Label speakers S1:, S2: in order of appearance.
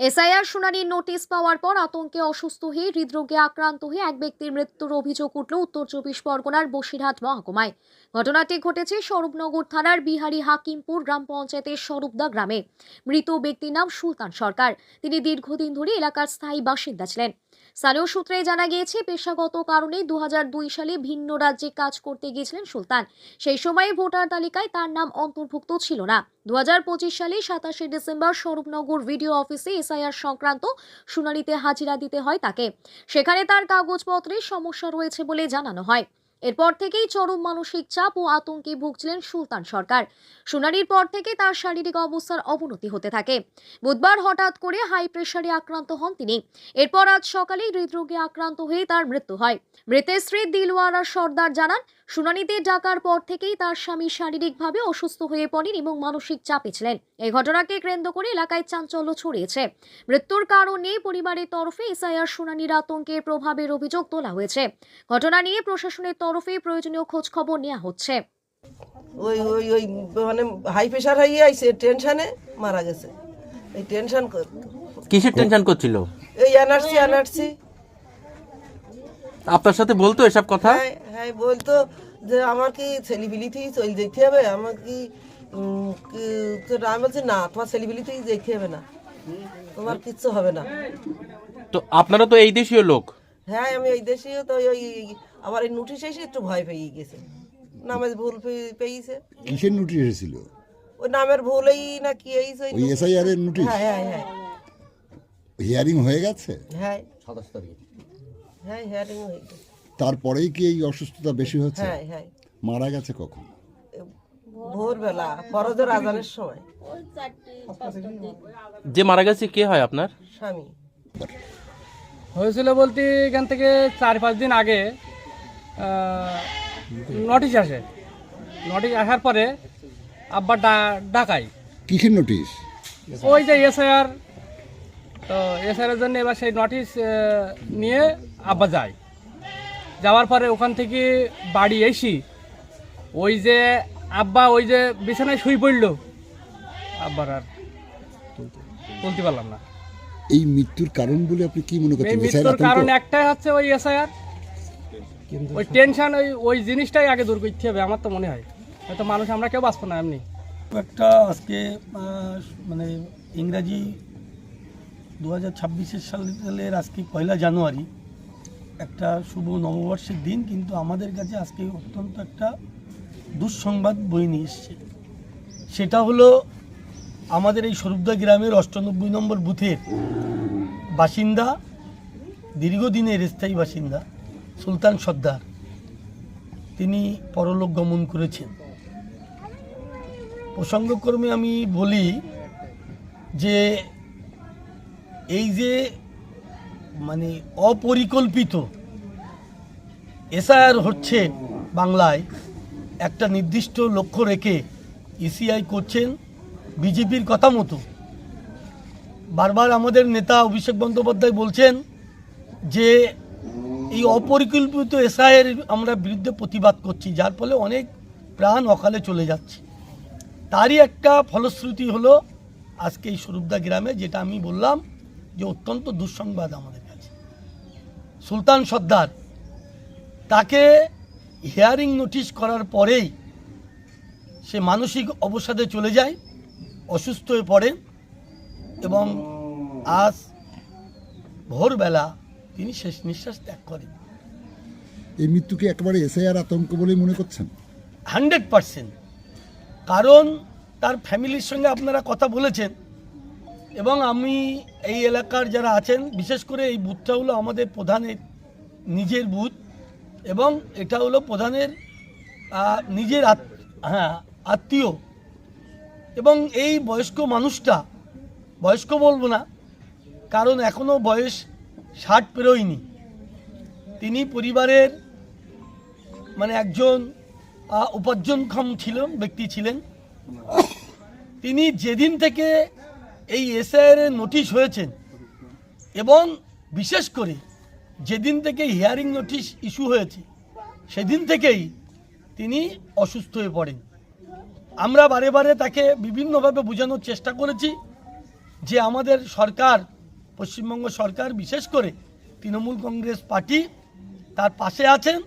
S1: SIR শুনানির notice পাওয়ার পর আতঙ্কে অসুস্থ হয়ে হৃদরোগে আক্রান্ত হয়ে এক ব্যক্তির মৃত্যুর অভিযোগ উঠল উত্তর চব্বিশ পরগনার বসিরহাট মহকুমায়। ঘটনাটি ঘটেছে স্বরূপনগর থানার বিহারি হাকিমপুর গ্রাম পঞ্চায়েতের স্বরূপদা গ্রামে। মৃত ব্যক্তির নাম সুলতান সরকার। তিনি দীর্ঘদিন ধরে এলাকার স্থায়ী বাসিন্দা ছিলেন। স্থানীয় সূত্রে জানা গিয়েছে, পেশাগত কারণে দু হাজার দুই সালে ভিন্ন রাজ্যে কাজ করতে গিয়েছিলেন সুলতান। সেই সময়ে ভোটার তালিকায় তার নাম অন্তর্ভুক্ত ছিল না। দু হাজার পঁচিশ সালে সাতাশে ডিসেম্বর স্বরূপনগর ভিডিও অফিসে এসআইআর সংক্রান্ত শুনানিতে হাজিরা দিতে হয় তাকে। সেখানে তার কাগজপত্রে সমস্যা রয়েছে বলে জানানো হয়। এরপর থেকেই চরম মানসিক চাপ ও আতঙ্কে ভুগছিলেন সুলতান সরকার। শুনানির পর থেকে তার শারীরিক অবস্থার অবনতি হতে থাকে। বুধবার হঠাৎ করে হাই প্রেশারে আক্রান্ত হন তিনি। এরপর আজ সকালেই হৃদরোগে আক্রান্ত হয়ে তার মৃত্যু হয়। মৃতের স্ত্রী দিলওয়ারা সর্দার জানান শুনানিতে ডাকার পর থেকেই তার স্বামী শারীরিকভাবে অসুস্থ হয়ে পড়েন এবং মানসিক চাপে ছিলেন। এই ঘটনাকে কেন্দ্র করে এলাকায় চাঞ্চল্য ছড়িয়েছে। মৃত্যুর কারণে পরিবারের তরফে এসআইআর শুনানির আতঙ্কের প্রভাবের অভিযোগ তোলা হয়েছে। ঘটনা নিয়ে প্রশাসনের তরফে প্রয়োজনীয় খোঁজ খবর নেওয়া হচ্ছে।
S2: ওই ওই ওই মানে হাই প্রেশার হয়ে আইছে টেনশনে মারা গেছে। এই টেনশন
S3: কিসের টেনশন করছিল?
S2: এই এনআরসি এনআরসি।
S3: আপনার সাথে বলতো এসব কথা?
S2: হ্যাঁ হ্যাঁ বলতো যে আমার কি ছেলিবিলিতেই চলে যেতে হবে? আমার কি আমি বলছি না তোমার ছেলিবিলিতেই যেতে হবে না। তোমার কিচ্ছু হবে না।
S3: তো আপনারা তো এই দেশীয় লোক।
S2: হ্যাঁ আমি এই দেশীয় তো ওই আবার এই নোটিশ এসে একটু ভয় পেয়ে গেছে। নামের ভুল পেয়েছে।
S4: কিসের নোটিশ এসেছিল?
S2: ওই নামের ভুলেই না কি এই যে-
S4: ওই এসআইআর এর নোটিশ?
S2: হ্যাঁ হ্যাঁ হ্যাঁ।
S4: হিয়ারিং হয়ে গেছে?
S2: হ্যাঁ। হ্যাঁ হ্যারিং হয়ে গেছে।
S4: তারপরেই কি এই অসুস্থতা বেশি হচ্ছে?
S2: হ্যাঁ হ্যাঁ।
S4: মারা গেছে কখন?
S2: ভোরবেলা ফরজের আজানের সময়।
S3: যে মারা গেছে কে হয় আপনার?
S2: স্বামী।
S5: হয়েছিল বলতে এখান থেকে চার পাঁচ দিন আগে নোটিশ আসে। নোটিশ আসার পরে আব্বা ডা- ডাকাই
S4: কিসের নোটিশ
S5: ওই যে এসআইআর তো এসআইআর জন্য এবার সেই নোটিশ নিয়ে আব্বা যায়। যাওয়ার পরে ওখান থেকে বাড়ি এসি। ওই যে আব্বা ওই যে বিছানায় শুই পড়ল। আব্বার আর তুলতে পারলাম না।
S4: এই মৃত্যুর কারণ বলে আপনি কি মনে
S5: এই
S4: করছেন
S5: মৃত্যুর কারণ একটাই হচ্ছে ওই এসআইআর। ওই টেনশন ওই ওই জিনিসটাই আগে দূর করতে হবে আমার তো মনে হয়। হয়তো মানুষ আমরা কেউ বাঁচবো না এমনি।
S6: একটা আজকে মানে ইংরাজি দু হাজার ছাব্বিশের সালের আজকে পয়লা জানুয়ারি। একটা শুভ নববর্ষের দিন, কিন্তু আমাদের কাছে আজকে অত্যন্ত একটা দুঃসংবাদ বই নিয়ে এসছে। সেটা হলো আমাদের এই স্বরূপদা গ্রামের অষ্টানব্বই নম্বর বুথের বাসিন্দা, দীর্ঘদিনের স্থায়ী বাসিন্দা, সুলতান সর্দার। তিনি পরলোক গমন করেছেন। প্রসঙ্গক্রমে আমি বলি যে, এই যে মানে অপরিকল্পিত এসআইআর হচ্ছে বাংলায় একটা নির্দিষ্ট লক্ষ্য রেখে ইসিআই করছেন বিজেপির কথা মতো। বারবার আমাদের নেতা অভিষেক বন্দ্যোপাধ্যায় বলছেন যে এই অপরিকল্পিত এসআইয়ের আমরা বিরুদ্ধে প্রতিবাদ করছি, যার ফলে অনেক প্রাণ অকালে চলে যাচ্ছে। তারই একটা ফলশ্রুতি হলো আজকে এই স্বরূপদা গ্রামে যেটা আমি বললাম যে অত্যন্ত দুঃসংবাদ আমাদের। সুলতান সর্দার তাকে হিয়ারিং নোটিশ করার পরেই সে মানসিক অবসাদে চলে যায় অসুস্থ হয়ে পড়ে এবং আজ ভোরবেলা তিনি শেষ নিঃশ্বাস ত্যাগ করেন।
S4: এই মৃত্যুকে একেবারে এসআইআর আতঙ্ক বলেই মনে করছেন?
S6: Hundred percent. কারণ তার ফ্যামিলির সঙ্গে আপনারা কথা বলেছেন এবং আমি এই এলাকার যারা আছেন, বিশেষ করে এই বুথটা হলো আমাদের প্রধানের নিজের বুথ এবং এটা হলো প্রধানের নিজের হ্যাঁ আত্মীয় এবং এই বয়স্ক মানুষটা, বয়স্ক বলব না, কারণ এখনও বয়স ষাট পেরোয়নি। তিনি পরিবারের মানে একজন উপার্জনক্ষম ছিলেন, ব্যক্তি ছিলেন। তিনি যেদিন থেকে এই এসআইআর নোটিশ হয়েছেন এবং বিশেষ করে যেদিন থেকে হিয়ারিং নোটিশ ইস্যু হয়েছে, সেদিন থেকেই তিনি অসুস্থ হয়ে পড়েন। আমরা বারে বারে তাকে বিভিন্নভাবে বোঝানোর চেষ্টা করেছি যে আমাদের সরকার, পশ্চিমবঙ্গ সরকার বিশেষ করে তৃণমূল কংগ্রেস পার্টি তার পাশে আছেন।